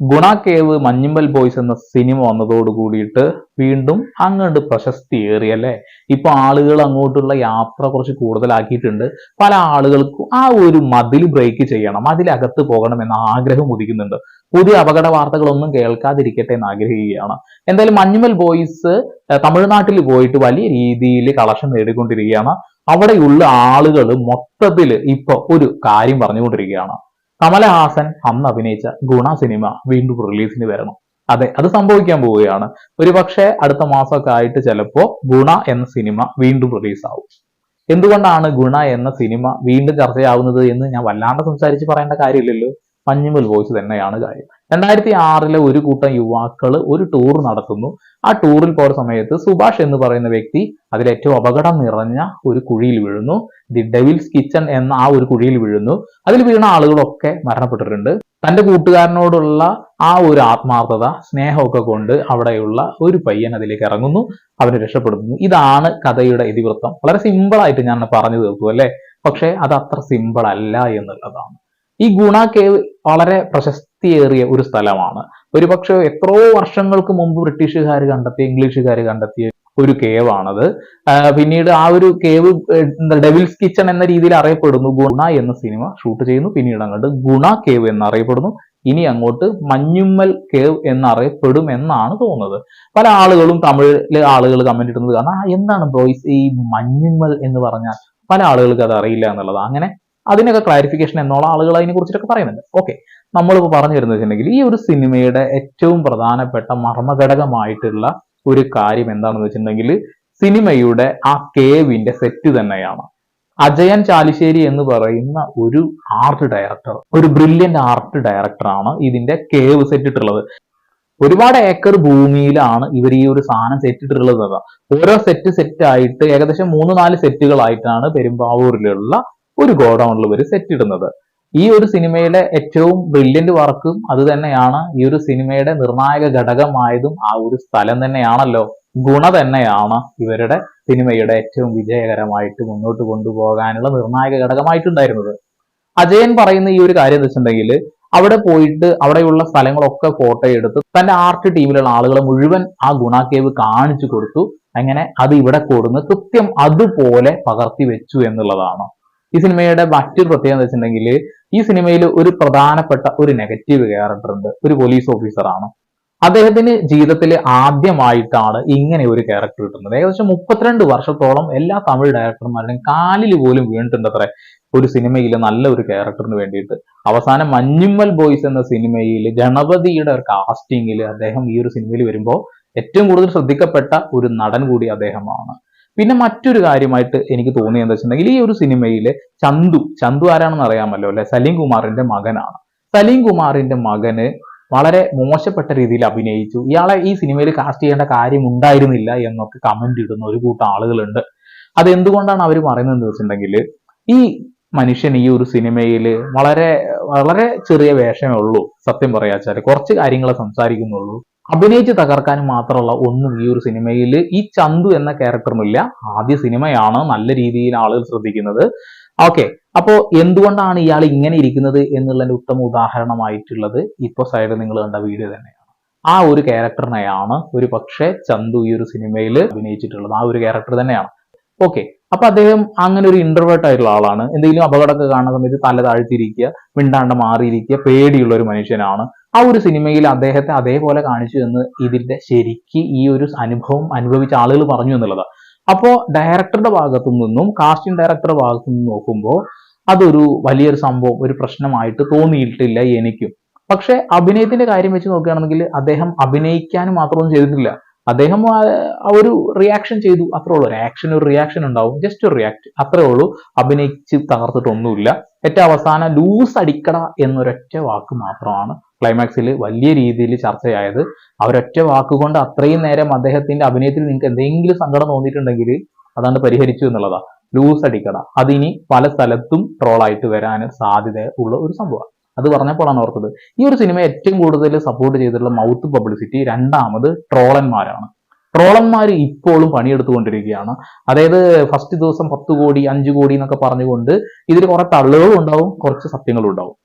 ഗുണ cave Manjummel boys എന്ന സിനിമ വന്നതോട് കൂടിയിട്ട് വീണ്ടും അങ്ങോട്ട് പ്രശസ്തി ഏറി അല്ലേ? ഇപ്പൊ ആളുകൾ അങ്ങോട്ടുള്ള യാത്ര കുറച്ച് കൂടുതലാക്കിയിട്ടുണ്ട്. പല ആളുകൾക്കും ആ ഒരു മതിൽ ബ്രേക്ക് ചെയ്യണം അതിലകത്ത് പോകണം എന്ന ആഗ്രഹം ഉദിക്കുന്നുണ്ട്. പുതിയ അപകട വാർത്തകളൊന്നും കേൾക്കാതിരിക്കട്ടെ എന്ന് ആഗ്രഹിക്കുകയാണ്. എന്തായാലും മഞ്ഞുമൽ ബോയ്സ് തമിഴ്നാട്ടിൽ പോയിട്ട് വലിയ രീതിയിൽ കളക്ഷൻ നേടിക്കൊണ്ടിരിക്കുകയാണ്. അവിടെയുള്ള ആളുകൾ മൊത്തത്തിൽ ഇപ്പൊ ഒരു കാര്യം പറഞ്ഞുകൊണ്ടിരിക്കുകയാണ്. കമലഹാസൻ അന്ന് അഭിനയിച്ച ഗുണ സിനിമ വീണ്ടും റിലീസിന് വരണം. അതെ അത് സംഭവിക്കാൻ പോവുകയാണ്. ഒരുപക്ഷെ അടുത്ത മാസമൊക്കെ ആയിട്ട് ചിലപ്പോ ഗുണ എന്ന സിനിമ വീണ്ടും റിലീസാവും എന്തുകൊണ്ടാണ് ഗുണ എന്ന സിനിമ വീണ്ടും ചർച്ചയാവുന്നത് എന്ന് ഞാൻ വല്ലാണ്ട് സംസാരിച്ച് പറയേണ്ട കാര്യമില്ലല്ലോ. മഞ്ഞുമൽ വോയിസ് തന്നെയാണ് കാര്യം. രണ്ടായിരത്തി ആറിലെ ഒരു കൂട്ടം യുവാക്കൾ ഒരു ടൂർ നടത്തുന്നു. ആ ടൂറിൽ പോയ സമയത്ത് സുഭാഷ് എന്ന് പറയുന്ന വ്യക്തി അതിൽ ഏറ്റവും അപകടം നിറഞ്ഞ ഒരു കുഴിയിൽ വീഴുന്നു. ദി ഡെവിൽസ് കിച്ചൺ എന്ന ആ ഒരു കുഴിയിൽ വീഴുന്നു. അതിൽ വീണ ആളുകളൊക്കെ മരണപ്പെട്ടിട്ടുണ്ട്. തന്റെ കൂട്ടുകാരനോടുള്ള ആ ഒരു ആത്മാർത്ഥത സ്നേഹമൊക്കെ കൊണ്ട് അവിടെയുള്ള ഒരു പയ്യൻ അതിലേക്ക് ഇറങ്ങുന്നു. അവനെ രക്ഷപ്പെടുത്തുന്നു. ഇതാണ് കഥയുടെ ഇതിവൃത്തം. വളരെ സിമ്പിളായിട്ട് ഞാൻ പറഞ്ഞു തീർത്തു അല്ലേ? പക്ഷെ അത് അത്ര സിമ്പിൾ അല്ല എന്നുള്ളതാണ്. ഈ ഗുണ കേവ് വളരെ പ്രശസ്തിയേറിയ ഒരു സ്ഥലമാണ്. ഒരുപക്ഷെ എത്രയോ വർഷങ്ങൾക്ക് മുമ്പ് ബ്രിട്ടീഷുകാർ കണ്ടെത്തിയ ഇംഗ്ലീഷുകാർ കണ്ടെത്തിയ ഒരു കേവാണത്. ആണത് പിന്നീട് ആ ഒരു കേവ് എന്താ ഡെവിൽസ് കിച്ചൺ എന്ന രീതിയിൽ അറിയപ്പെടുന്നു. ഗുണ എന്ന സിനിമ ഷൂട്ട് ചെയ്യുന്നു. പിന്നീട് അങ്ങോട്ട് ഗുണ കേവ് എന്നറിയപ്പെടുന്നു. ഇനി അങ്ങോട്ട് മഞ്ഞുമ്മൽ കേവ് എന്നറിയപ്പെടും എന്നാണ് തോന്നുന്നത്. പല ആളുകളും തമിഴിലെ ആളുകൾ കമന്റ് ഇടുന്നത് കാരണം എന്താണ് ബോയ്സ് ഈ മഞ്ഞുമ്മൽ എന്ന് പറഞ്ഞാൽ? പല ആളുകൾക്ക് അത് അറിയില്ല എന്നുള്ളത്. അങ്ങനെ അതിനൊക്കെ ക്ലാരിഫിക്കേഷൻ എന്നോളം ആളുകൾ അതിനെ കുറിച്ചിട്ടൊക്കെ പറയുന്നുണ്ട്. ഓക്കെ നമ്മളിപ്പോൾ പറഞ്ഞു വരുന്നത് വെച്ചിട്ടുണ്ടെങ്കിൽ ഈ ഒരു സിനിമയുടെ ഏറ്റവും പ്രധാനപ്പെട്ട മർമ്മഘടകമായിട്ടുള്ള ഒരു കാര്യം എന്താണെന്ന് വെച്ചിട്ടുണ്ടെങ്കിൽ സിനിമയുടെ ആ കേവിന്റെ സെറ്റ് തന്നെയാണ്. അജയൻ ചാലിശ്ശേരി എന്ന് പറയുന്ന ഒരു ആർട്ട് ഡയറക്ടർ ഒരു ബ്രില്യന്റ് ആർട്ട് ഡയറക്ടറാണ് ഇതിന്റെ കേവ് സെറ്റ് ഇട്ടുള്ളത് ഒരുപാട് ഏക്കർ ഭൂമിയിലാണ് ഇവർ ഈ ഒരു സാധനം സെറ്റ് ഇട്ടിട്ടുള്ളത്. ഓരോ സെറ്റ് സെറ്റ് ആയിട്ട് ഏകദേശം മൂന്ന് നാല് സെറ്റുകളായിട്ടാണ് പെരുമ്പാവൂരിലുള്ള ഒരു ഗോഡൗണിൽ ഇവർ സെറ്റ് ഇടുന്നത് ഈ ഒരു സിനിമയിലെ ഏറ്റവും ബ്രില്യന്റ് വർക്കും അത് തന്നെയാണ്. ഈ ഒരു സിനിമയുടെ നിർണായക ഘടകമായതും ആ ഒരു സ്ഥലം തന്നെയാണല്ലോ. ഗുണ തന്നെയാണ് ഇവരുടെ സിനിമയുടെ ഏറ്റവും വിജയകരമായിട്ട് മുന്നോട്ട് കൊണ്ടുപോകാനുള്ള നിർണായക ഘടകമായിട്ടുണ്ടായിരുന്നത്. അജയൻ പറയുന്ന ഈ ഒരു കാര്യം എന്ന് വെച്ചിട്ടുണ്ടെങ്കിൽ അവിടെ പോയിട്ട് അവിടെയുള്ള സ്ഥലങ്ങളൊക്കെ ഫോട്ടോ എടുത്ത് തന്റെ ആർട്ട് ടീമിലുള്ള ആളുകളെ മുഴുവൻ ആ ഗുണ കേവ് കാണിച്ചു കൊടുത്തു. അങ്ങനെ അത് ഇവിടെ കൊടുന്ന് കൃത്യം അതുപോലെ പകർത്തി വെച്ചു എന്നുള്ളതാണ്. ഈ സിനിമയുടെ മറ്റൊരു പ്രത്യേകത എന്ന് വെച്ചിട്ടുണ്ടെങ്കിൽ ഈ സിനിമയിൽ ഒരു പ്രധാനപ്പെട്ട ഒരു നെഗറ്റീവ് ക്യാരക്ടർ ഉണ്ട് ഒരു പോലീസ് ഓഫീസറാണ് അദ്ദേഹത്തിന് ജീവിതത്തിൽ ആദ്യമായിട്ടാണ് ഇങ്ങനെ ഒരു ക്യാരക്ടർ കിട്ടുന്നത്. ഏകദേശം മുപ്പത്തിരണ്ട് വർഷത്തോളം എല്ലാ തമിഴ് ഡയറക്ടർമാരുടെയും കാലിൽ പോലും വീണിട്ടുണ്ട് അത്ര ഒരു സിനിമയിൽ നല്ല ഒരു ക്യാരക്ടറിന് വേണ്ടിയിട്ട്. അവസാനം മഞ്ഞുമ്മൽ ബോയ്സ് എന്ന സിനിമയിൽ ഗണപതിയുടെ ഒരു കാസ്റ്റിംഗിൽ അദ്ദേഹം ഈ ഒരു സിനിമയിൽ വരുമ്പോൾ ഏറ്റവും കൂടുതൽ ശ്രദ്ധിക്കപ്പെട്ട ഒരു നടൻ കൂടി അദ്ദേഹമാണ്. പിന്നെ മറ്റൊരു കാര്യമായിട്ട് എനിക്ക് തോന്നിയത് എന്താ വെച്ചിട്ടുണ്ടെങ്കിൽ ഈ ഒരു സിനിമയിലെ ചന്തു ചന്തു ആരാണെന്ന് അറിയാമല്ലോ അല്ലെ? സലീം കുമാറിന്റെ മകനാണ്. സലീം കുമാറിന്റെ മകന് വളരെ മോശപ്പെട്ട രീതിയിൽ അഭിനയിച്ചു. ഇയാളെ ഈ സിനിമയിൽ കാസ്റ്റ് ചെയ്യേണ്ട കാര്യം ഉണ്ടായിരുന്നില്ല എന്നൊക്കെ കമന്റ് ഇടുന്ന ഒരു കൂട്ടം ആളുകളുണ്ട്. അത് എന്തുകൊണ്ടാണ് അവർ പറയുന്നത് എന്ന് വെച്ചിട്ടുണ്ടെങ്കിൽ ഈ മനുഷ്യൻ ഈ ഒരു സിനിമയിൽ വളരെ വളരെ ചെറിയ വേഷമേ ഉള്ളൂ. സത്യം പറയാച്ചാൽ കുറച്ച് കാര്യങ്ങളെ സംസാരിക്കുന്നുള്ളൂ. അഭിനയിച്ച് തകർക്കാൻ മാത്രമുള്ള ഒന്നും ഈ ഒരു സിനിമയിൽ ഈ ചന്തു എന്ന ക്യാരക്ടറിനില്ല ആദ്യ സിനിമയാണ് നല്ല രീതിയിൽ ആളുകൾ ശ്രദ്ധിക്കുന്നത്. ഓക്കെ അപ്പോ എന്തുകൊണ്ടാണ് ഇയാൾ ഇങ്ങനെ ഇരിക്കുന്നത് എന്നുള്ളതിന്റെ ഉത്തമ ഉദാഹരണമായിട്ടുള്ളത് ഇപ്പൊ സൈഡിൽ നിങ്ങൾ കണ്ട വീഡിയോ തന്നെയാണ്. ആ ഒരു ക്യാരക്ടറിനെയാണ് ഒരു പക്ഷേ ചന്തു ഈ ഒരു സിനിമയിൽ അഭിനയിച്ചിട്ടുള്ളത്. ആ ഒരു ക്യാരക്ടർ തന്നെയാണ്. ഓക്കെ അപ്പൊ അദ്ദേഹം അങ്ങനെ ഒരു ഇന്റർവേർട്ട് ആയിട്ടുള്ള ആളാണ്. എന്തെങ്കിലും അപകടമൊക്കെ കാണുന്ന സമയത്ത് തല താഴ്ത്തിയിരിക്കുക മിണ്ടാണ്ട് മാറിയിരിക്കുക പേടിയുള്ള ഒരു മനുഷ്യനാണ്. ആ ഒരു സിനിമയിൽ അദ്ദേഹത്തെ അതേപോലെ കാണിച്ചു എന്ന് ഇതിന്റെ ശരിക്ക് ഈ ഒരു അനുഭവം അനുഭവിച്ച ആളുകൾ പറഞ്ഞു എന്നുള്ളതാണ് അപ്പോ ഡയറക്ടറുടെ ഭാഗത്തു നിന്നും കാസ്റ്റിംഗ് ഡയറക്ടറുടെ ഭാഗത്തു നിന്നും നോക്കുമ്പോൾ അതൊരു വലിയൊരു സംഭവം ഒരു പ്രശ്നമായിട്ട് തോന്നിയിട്ടില്ല എനിക്കും. പക്ഷെ അഭിനയത്തിന്റെ കാര്യം വെച്ച് നോക്കുകയാണെങ്കിൽ അദ്ദേഹം അഭിനയിക്കാൻ മാത്രമൊന്നും ചെയ്തിട്ടില്ല. അദ്ദേഹം ഒരു റിയാക്ഷൻ ചെയ്തു അത്രേ ഉള്ളൂ. ഒരു ആക്ഷൻ ഒരു റിയാക്ഷൻ ഉണ്ടാവും ജസ്റ്റ് ഒരു റിയാക്ട് അത്രേ ഉള്ളൂ. അഭിനയിച്ച് തകർത്തിട്ടൊന്നുമില്ല. ഏറ്റവും അവസാനം ലൂസ് അടിക്കട എന്നൊരൊറ്റ വാക്ക് മാത്രമാണ് ക്ലൈമാക്സിൽ വലിയ രീതിയിൽ ചർച്ചയായത്. അവരൊറ്റ വാക്കുകൊണ്ട് അത്രയും നേരം അദ്ദേഹത്തിന്റെ അഭിനയത്തിൽ നിങ്ങൾക്ക് എന്തെങ്കിലും സങ്കടം തോന്നിയിട്ടുണ്ടെങ്കിൽ അതാണ് പരിഹരിച്ചു എന്നുള്ളതാ. ലൂസ് അടിക്കട. അതിനി പല സ്ഥലത്തും ട്രോളായിട്ട് വരാൻ സാധ്യത ഉള്ള ഒരു സംഭവമാണ്. അത് പറഞ്ഞപ്പോഴാണ് ഓർത്തത്. ഈ ഒരു സിനിമ ഏറ്റവും കൂടുതൽ സപ്പോർട്ട് ചെയ്തിട്ടുള്ള മൗത്ത് പബ്ലിസിറ്റി രണ്ടാമത് ട്രോളന്മാരാണ്. ട്രോളന്മാർ ഇപ്പോഴും പണിയെടുത്തുകൊണ്ടിരിക്കുകയാണ്. അതായത് ഫസ്റ്റ് ദിവസം പത്ത് കോടി അഞ്ച് കോടി എന്നൊക്കെ പറഞ്ഞുകൊണ്ട് ഇതിൽ കുറെ തള്ളുകളും ഉണ്ടാവും കുറച്ച് സത്യങ്ങളും ഉണ്ടാവും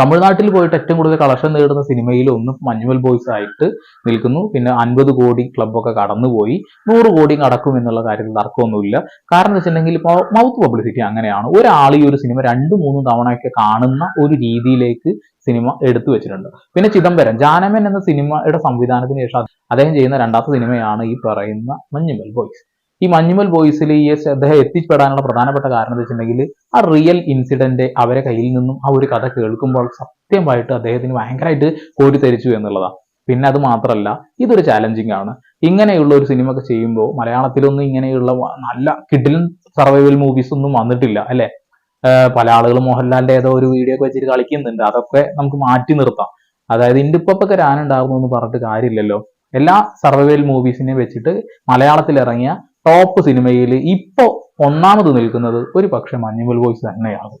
തമിഴ്നാട്ടിൽ പോയിട്ട് ഏറ്റവും കൂടുതൽ കളക്ഷൻ നേടുന്ന സിനിമയിൽ ഒന്ന് മഞ്ഞുമൽ ബോയ്സ് ആയിട്ട് നിൽക്കുന്നു. പിന്നെ അൻപത് കോടി ക്ലബൊക്കെ കടന്നുപോയി. നൂറ് കോടി കടക്കും എന്നുള്ള കാര്യത്തിൽ തർക്കമൊന്നുമില്ല. കാരണം എന്ന് വെച്ചിട്ടുണ്ടെങ്കിൽ ഇപ്പോൾ മൗത്ത് പബ്ലിസിറ്റി അങ്ങനെയാണ്. ഒരാൾ ഈ ഒരു സിനിമ രണ്ട് മൂന്ന് തവണയൊക്കെ കാണുന്ന ഒരു രീതിയിലേക്ക് സിനിമ എടുത്തു വെച്ചിട്ടുണ്ട്. പിന്നെ ചിദംബരം ജാനമൻ എന്ന സിനിമയുടെ സംവിധാനത്തിന് ശേഷം അദ്ദേഹം ചെയ്യുന്ന രണ്ടാമത്തെ സിനിമയാണ് ഈ പറയുന്ന മഞ്ഞുമൽ ബോയ്സ്. ഈ മഞ്ഞുമൽ ബോയ്സിൽ ഈ ശ്രദ്ധ എത്തിപ്പെടാനുള്ള പ്രധാനപ്പെട്ട കാരണം എന്ന് വെച്ചിട്ടുണ്ടെങ്കിൽ ആ റിയൽ ഇൻസിഡന്റ് അവരെ കയ്യിൽ നിന്നും ആ ഒരു കഥ കേൾക്കുമ്പോൾ സത്യമായിട്ട് അദ്ദേഹത്തിന് ഭയങ്കരമായിട്ട് കോരിത്തരിച്ചു എന്നുള്ളതാണ്. പിന്നെ അത് മാത്രമല്ല ഇതൊരു ചാലഞ്ചിങ് ആണ്. ഇങ്ങനെയുള്ള ഒരു സിനിമ ഒക്കെ ചെയ്യുമ്പോൾ മലയാളത്തിലൊന്നും ഇങ്ങനെയുള്ള നല്ല കിഡിലൻ സർവൈവൽ മൂവീസ് ഒന്നും വന്നിട്ടില്ല അല്ലെ? പല ആളുകളും മോഹൻലാലിന്റെ ഏതോ ഒരു വീഡിയോ ഒക്കെ വെച്ചിട്ട് കളിക്കുന്നുണ്ട്. അതൊക്കെ നമുക്ക് മാറ്റി നിർത്താം. അതായത് ഇൻഡിപ്പൊക്കെ രാനുണ്ടാകുന്നു എന്ന് പറഞ്ഞിട്ട് കാര്യമില്ലല്ലോ. എല്ലാ സർവൈവൽ മൂവീസിനെ വെച്ചിട്ട് മലയാളത്തിൽ ഇറങ്ങിയ ടോപ്പ് സിനിമയിൽ ഇപ്പോൾ ഒന്നാമത് നിൽക്കുന്നത് ഒരു പക്ഷെ മഞ്ഞുമൽ ബോയ്സ് തന്നെയാണ്.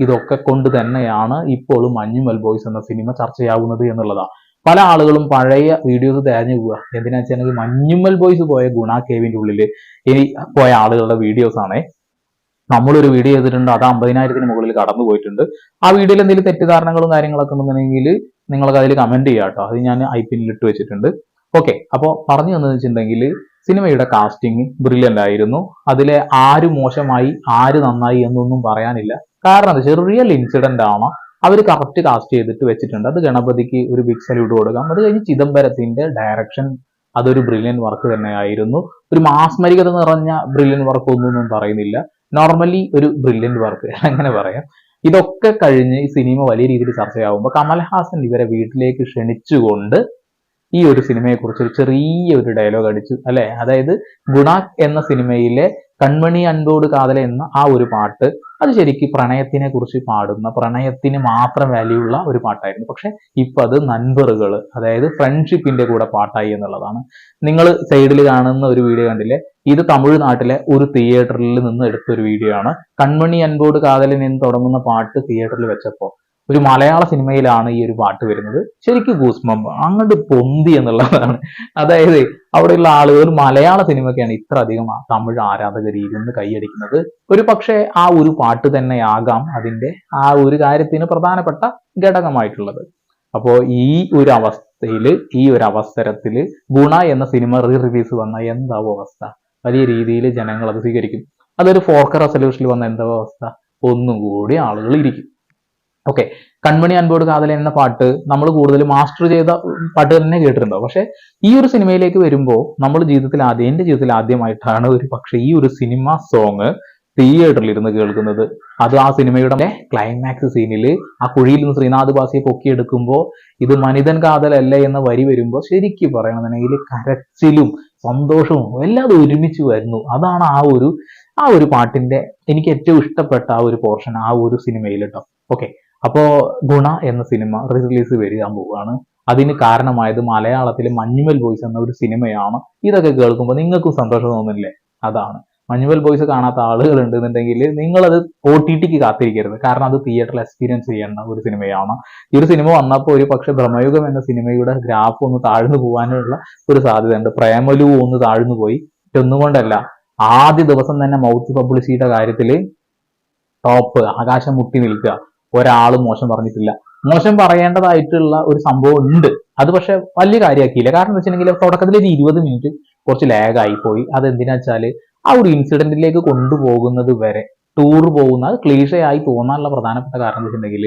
ഇതൊക്കെ കൊണ്ട് തന്നെയാണ് ഇപ്പോൾ മഞ്ഞുമൽ ബോയ്സ് എന്ന സിനിമ ചർച്ചയാവുന്നത് എന്നുള്ളതാണ് പല ആളുകളും പഴയ വീഡിയോസ് തിരഞ്ഞു പോവുക. എന്തിനാ വെച്ചാൽ മഞ്ഞുമൽ ബോയ്സ് പോയ ഗുണ കേവിന്റെ ഉള്ളിൽ ഇനി പോയ ആളുകളുടെ വീഡിയോസ് ആണ്. നമ്മളൊരു വീഡിയോ ചെയ്തിട്ടുണ്ട് അത് അമ്പതിനായിരത്തിന് മുകളിൽ കടന്നു പോയിട്ടുണ്ട്. ആ വീഡിയോയിൽ എന്തെങ്കിലും തെറ്റിദ്ധാരണകളും കാര്യങ്ങളൊക്കെ ഉണ്ടെന്നുണ്ടെങ്കിൽ നിങ്ങൾക്ക് അതിൽ കമന്റ് ചെയ്യാം കേട്ടോ അത് ഞാൻ ഐ പിന്നിൽ ഇട്ട് വെച്ചിട്ടുണ്ട്. ഓക്കെ അപ്പോൾ പറഞ്ഞു വന്നതെന്ന് വെച്ചിട്ടുണ്ടെങ്കിൽ സിനിമയുടെ കാസ്റ്റിംഗ് ബ്രില്യന്റ് ആയിരുന്നു. അതിലെ ആര് മോശമായി ആര് നന്നായി എന്നൊന്നും പറയാനില്ല. കാരണം എന്താ റിയൽ ഇൻസിഡന്റ് ആണ്. അവർ കറക്റ്റ് കാസ്റ്റ് ചെയ്തിട്ട് വെച്ചിട്ടുണ്ട്. അത് ഗണപതിക്ക് ഒരു ബിഗ് സല്യൂട്ട് കൊടുക്കാം. അത് കഴിഞ്ഞ് ചിദംബരത്തിന്റെ ഡയറക്ഷൻ അതൊരു ബ്രില്യൻ വർക്ക് തന്നെയായിരുന്നു. ഒരു മാസ്മരികത നിറഞ്ഞ ബ്രില്യൻ വർക്ക് ഒന്നും പറയുന്നില്ല. നോർമലി ഒരു ബ്രില്യൻ വർക്ക് അങ്ങനെ പറയാം. ഇതൊക്കെ കഴിഞ്ഞ് ഈ സിനിമ വലിയ രീതിയിൽ ചർച്ചയാവുമ്പോൾ കമൽഹാസൻ ഇവരെ വീട്ടിലേക്ക് ക്ഷണിച്ചുകൊണ്ട് ഈ ഒരു സിനിമയെ കുറിച്ച് ഒരു ചെറിയ ഒരു ഡയലോഗ് അടിച്ചു അല്ലെ? അതായത് ഗുണാക് എന്ന സിനിമയിലെ കൺമണി അൻപോട് കാതല എന്ന ആ ഒരു പാട്ട് അത് ശരിക്കും പ്രണയത്തിനെ കുറിച്ച് പാടുന്ന പ്രണയത്തിന് മാത്രം വാല്യൂ ഉള്ള ഒരു പാട്ടായിരുന്നു. പക്ഷെ ഇപ്പൊ അത് നൻപറുകൾ അതായത് ഫ്രണ്ട്ഷിപ്പിന്റെ കൂടെ പാട്ടായി എന്നുള്ളതാണ്. നിങ്ങൾ സൈഡിൽ കാണുന്ന ഒരു വീഡിയോ കണ്ടില്ലേ? ഇത് തമിഴ്നാട്ടിലെ ഒരു തിയേറ്ററിൽ നിന്ന് എടുത്ത ഒരു വീഡിയോ ആണ്. കൺമണി അൻപോട് കാതലിൽ നിന്ന് തുടങ്ങുന്ന പാട്ട് തിയേറ്ററിൽ വെച്ചപ്പോ ഒരു മലയാള സിനിമയിലാണ് ഈ ഒരു പാട്ട് വരുന്നത്. ശരിക്കും ഗൂസ്മമ്പ് അങ്ങോട്ട് പൊന്തി എന്നുള്ളതാണ്. അതായത് അവിടെയുള്ള ആളുകൾ മലയാള സിനിമയ്ക്കാണ് ഇത്ര അധികം തമിഴ് ആരാധകർ ഇരുന്ന് കൈയടിക്കുന്നത്. ഒരു പക്ഷേ ആ ഒരു പാട്ട് തന്നെയാകാം അതിന്റെ ആ ഒരു കാര്യത്തിന് പ്രധാനപ്പെട്ട ഘടകമായിട്ടുള്ളത്. അപ്പോൾ ഈ ഒരു അവസ്ഥയിൽ ഈ ഒരു അവസരത്തിൽ ഗുണ എന്ന സിനിമ റീ റിലീസ് വന്ന എന്താവും അവസ്ഥ? വലിയ രീതിയിൽ ജനങ്ങൾ അത് സ്വീകരിക്കും. അതൊരു ഫോർക്ക റെസൊല്യൂഷനിൽ വന്ന എന്താവും അവസ്ഥ? ഒന്നും കൂടി ആളുകൾ ഇരിക്കും. ഓക്കെ കൺമണി അൻപോട് കാതൽ എന്ന പാട്ട് നമ്മൾ കൂടുതൽ മാസ്റ്റർ ചെയ്ത പാട്ട് തന്നെ കേട്ടിട്ടുണ്ടാവും. പക്ഷെ ഈ ഒരു സിനിമയിലേക്ക് വരുമ്പോൾ നമ്മൾ ജീവിതത്തിൽ ആദ്യം എന്റെ ജീവിതത്തിൽ ആദ്യമായിട്ടാണ് ഒരു പക്ഷെ ഈ ഒരു സിനിമ സോങ് തിയേറ്ററിൽ ഇരുന്ന് കേൾക്കുന്നത്. അത് ആ സിനിമയുടെ ക്ലൈമാക്സ് സീനിൽ ആ കുഴിയിൽ നിന്ന് ശ്രീനാഥ് ബാസിയെ പൊക്കിയെടുക്കുമ്പോൾ ഇത് മനിതൻ കാതലല്ല എന്ന വരി വരുമ്പോൾ ശരിക്കും പറയണമെന്നുണ്ടെങ്കിൽ കരച്ചിലും സന്തോഷവും എല്ലാം അത് ഒരുമിച്ച് വരുന്നു. അതാണ് ആ ഒരു ആ ഒരു പാട്ടിന്റെ എനിക്ക് ഏറ്റവും ഇഷ്ടപ്പെട്ട ആ ഒരു പോർഷൻ ആ ഒരു സിനിമയിൽ കേട്ടോ. ഓക്കെ അപ്പോ ഗുണ എന്ന സിനിമ റിലീസ് വരാൻ പോവുകയാണ്. അതിന് കാരണമായത് മലയാളത്തിലെ മഞ്ഞുമൽ ബോയ്സ് എന്ന ഒരു സിനിമയാണ്. ഇതൊക്കെ കേൾക്കുമ്പോൾ നിങ്ങൾക്കും സന്തോഷം തോന്നുന്നില്ലേ അതാണ്. മഞ്ഞുമൽ ബോയ്സ് കാണാത്ത ആളുകൾ ഉണ്ടെന്നുണ്ടെങ്കിൽ നിങ്ങളത് ഒ ടി ടിക്ക് കാത്തിരിക്കരുത്. കാരണം അത് തിയേറ്ററിൽ എക്സ്പീരിയൻസ് ചെയ്യേണ്ട ഒരു സിനിമയാണ്. ഈ ഒരു സിനിമ വന്നപ്പോൾ ഒരു പക്ഷെ ബ്രഹ്മയുഗം എന്ന സിനിമയുടെ ഗ്രാഫ് ഒന്ന് താഴ്ന്നു പോകാനുള്ള ഒരു സാധ്യതയുണ്ട്. പ്രേമലു ഒന്ന് താഴ്ന്നു പോയി. ഒന്നുകൊണ്ടല്ല ആദ്യ ദിവസം തന്നെ മൗത്ത് പബ്ലിസിറ്റിയുടെ കാര്യത്തിൽ ടോപ്പ് ആകാശം മുട്ടി നിൽക്കുക. ഒരാളും മോശം പറഞ്ഞിട്ടില്ല. മോശം പറയേണ്ടതായിട്ടുള്ള ഒരു സംഭവം ഉണ്ട്. അത് പക്ഷെ വലിയ കാര്യമാക്കിയില്ല. കാരണം എന്താ വെച്ചിട്ടുണ്ടെങ്കിൽ തുടക്കത്തിൽ ഒരു ഇരുപത് മിനിറ്റ് കുറച്ച് ലാഗ് ആയിപ്പോയി പോയി. അത് എന്തിനാ വെച്ചാൽ ആ ഒരു ഇൻസിഡന്റിലേക്ക് കൊണ്ടുപോകുന്നത് വരെ ടൂർ പോകുന്ന അത് ക്ലീഷയായി തോന്നാനുള്ള പ്രധാനപ്പെട്ട കാരണം വെച്ചിട്ടുണ്ടെങ്കിൽ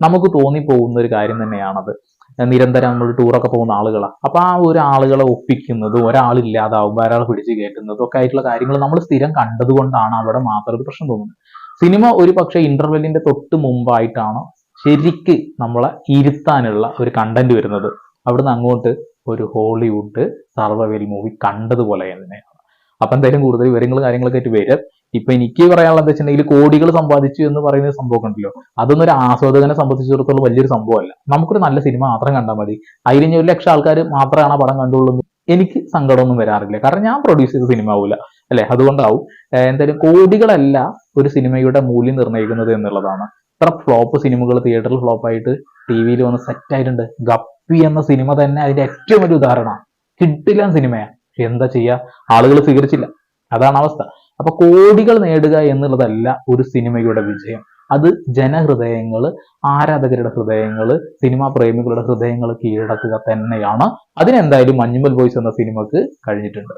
നമുക്ക് തോന്നിപ്പോകുന്ന ഒരു കാര്യം തന്നെയാണത്. നിരന്തരം നമ്മൾ ടൂറൊക്കെ പോകുന്ന ആളുകളാണ് അപ്പൊ ആ ഒരു ആളുകളെ ഒപ്പിക്കുന്നതും ഒരാളില്ലാതാവുമ്പോൾ ഒരാൾ പിടിച്ച് കയറ്റുന്നതും ഒക്കെ ആയിട്ടുള്ള കാര്യങ്ങൾ നമ്മൾ സ്ഥിരം കണ്ടതുകൊണ്ടാണ് അവിടെ മാത്രം ഒരു പ്രശ്നം തോന്നുന്നത്. സിനിമ ഒരു പക്ഷേ ഇന്റർവെല്ലിന്റെ തൊട്ട് മുമ്പായിട്ടാണ് ശരിക്ക് നമ്മളെ ഇരുത്താനുള്ള ഒരു കണ്ടന്റ് വരുന്നത്. അവിടുന്ന് അങ്ങോട്ട് ഒരു ഹോളിവുഡ് സർവൈവൽ മൂവി കണ്ടതുപോലെ തന്നെയാണ്. അപ്പൊ എന്തായാലും കൂടുതൽ വിവരങ്ങൾ കാര്യങ്ങളൊക്കെ ആയിട്ട് വരും. ഇപ്പൊ എനിക്ക് പറയാനുള്ളത് എന്താ വെച്ചിട്ടുണ്ടെങ്കിൽ കോടികൾ സമ്പാദിച്ചു എന്ന് പറയുന്ന സംഭവം ഉണ്ടല്ലോ. അതൊന്നും ഒരു ആസ്വാദകനെ സംബന്ധിച്ചിടത്തോളം വലിയൊരു സംഭവമല്ല. നമുക്കൊരു നല്ല സിനിമ മാത്രം കണ്ടാൽ മതി. അതിന് ഒരു ലക്ഷം ആൾക്കാർ മാത്രമാണ് ആ പടം കണ്ടുള്ളൂ എനിക്ക് സങ്കടമൊന്നും വരാറില്ല. കാരണം ഞാൻ പ്രൊഡ്യൂസ് ചെയ്ത സിനിമ ആവില്ല അല്ലെ? അതുകൊണ്ടാവും എന്തായാലും കോടികളല്ല ഒരു സിനിമയുടെ മൂല്യം നിർണയിക്കുന്നത് എന്നുള്ളതാണ്. ഇത്ര ഫ്ലോപ്പ് സിനിമകൾ തിയേറ്ററിൽ ഫ്ലോപ്പായിട്ട് ടി വിയിൽ വന്ന് സെറ്റ് ആയിട്ടുണ്ട്. ഗപ്പി എന്ന സിനിമ തന്നെ അതിന്റെ ഏറ്റവും വലിയ ഉദാഹരണമാണ്. കിട്ടില്ല സിനിമയാണ് എന്താ ചെയ്യാ? ആളുകൾ സ്വീകരിച്ചില്ല. അതാണ് അവസ്ഥ. അപ്പൊ കോടികൾ നേടുക എന്നുള്ളതല്ല ഒരു സിനിമയുടെ വിജയം. അത് ജനഹൃദയങ്ങൾ ആരാധകരുടെ ഹൃദയങ്ങൾ സിനിമാ പ്രേമികളുടെ ഹൃദയങ്ങൾ കീഴടക്കുക തന്നെയാണ്. അതിനെന്തായാലും മഞ്ഞുമൽ ബോയ്സ് എന്ന സിനിമക്ക് കഴിഞ്ഞിട്ടുണ്ട്.